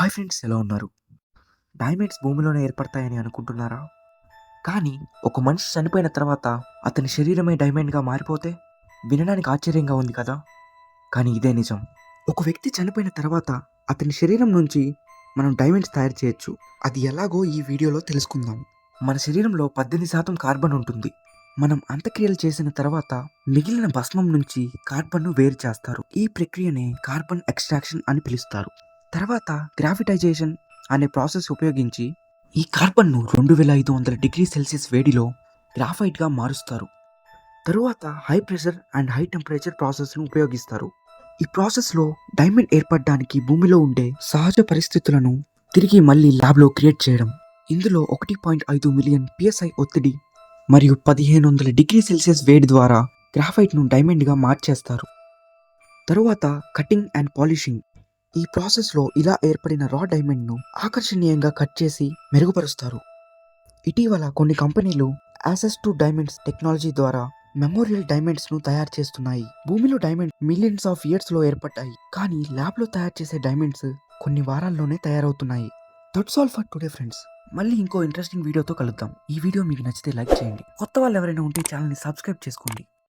Hi friends ఎలా ఉన్నారు? Diamonds భూమిలోనే ఏర్పడతాయని అనుకుంటున్నారా? కానీ ఒక మనిషి చనిపోయిన తర్వాత అతని శరీరమే డైమండ్గా మారిపోతే వినడానికి ఆశ్చర్యంగా ఉంది కదా? కానీ ఇదే నిజం. ఒక వ్యక్తి చనిపోయిన తర్వాత అతని శరీరం నుంచి మనం డైమండ్స్ తయారు చేయొచ్చు. అది ఎలాగో ఈ వీడియోలో తెలుసుకుందాం. మన శరీరంలో పద్దెనిమిది శాతం కార్బన్ ఉంటుంది. మనం అంత్యక్రియలు చేసిన తర్వాత మిగిలిన భస్మం నుంచి కార్బన్ను వేరు చేస్తారు. ఈ ప్రక్రియనే కార్బన్ ఎక్స్ట్రాక్షన్ అని పిలుస్తారు. తర్వాత గ్రాఫిటైజేషన్ అనే ప్రాసెస్ ఉపయోగించి ఈ కార్బన్ను రెండు వేల ఐదు వందల డిగ్రీ సెల్సియస్ వేడిలో గ్రాఫైట్గా మారుస్తారు. తరువాత high pressure and high temperature ప్రాసెస్ను ఉపయోగిస్తారు. ఈ ప్రాసెస్లో డైమండ్ ఏర్పడడానికి భూమిలో ఉండే సహజ పరిస్థితులను తిరిగి మళ్ళీ ల్యాబ్లో క్రియేట్ చేయడం. ఇందులో ఒకటి పాయింట్ ఐదు మిలియన్ పిఎస్ఐ ఒత్తిడి మరియు పదిహేను వందల డిగ్రీ సెల్సియస్ వేడి ద్వారా గ్రాఫైట్ను డైమండ్గా మార్చేస్తారు. తరువాత కటింగ్ అండ్ పాలిషింగ్ ఈ ప్రాసెస్లో ఇలా ఏర్పడిన రా డైమండ్ను ఆకర్షణీయంగా కట్ చేసి మెరుగుపరుస్తారు. ఇటీవల కొన్ని కంపెనీలు యాసెస్ టు డైమండ్స్ టెక్నాలజీ ద్వారా మెమోరియల్ డైమండ్స్ను తయారు చేస్తున్నాయి. భూమిలో డైమండ్ మిలియన్స్ ఆఫ్ ఇయర్స్లో ఏర్పడ్డాయి. కానీ ల్యాబ్లో తయారు చేసే డైమండ్స్ కొన్ని వారాల్లోనే తయారవుతున్నాయి. That's all for today friends. మళ్ళీ ఇంకో ఇంట్రెస్టింగ్ వీడియోతో కలుద్దాం. ఈ వీడియో మీకు నచ్చితే లైక్ చేయండి. కొత్త వాళ్ళు ఎవరైనా ఉంటే ఛానల్ని సబ్స్క్రైబ్ చేసుకోండి.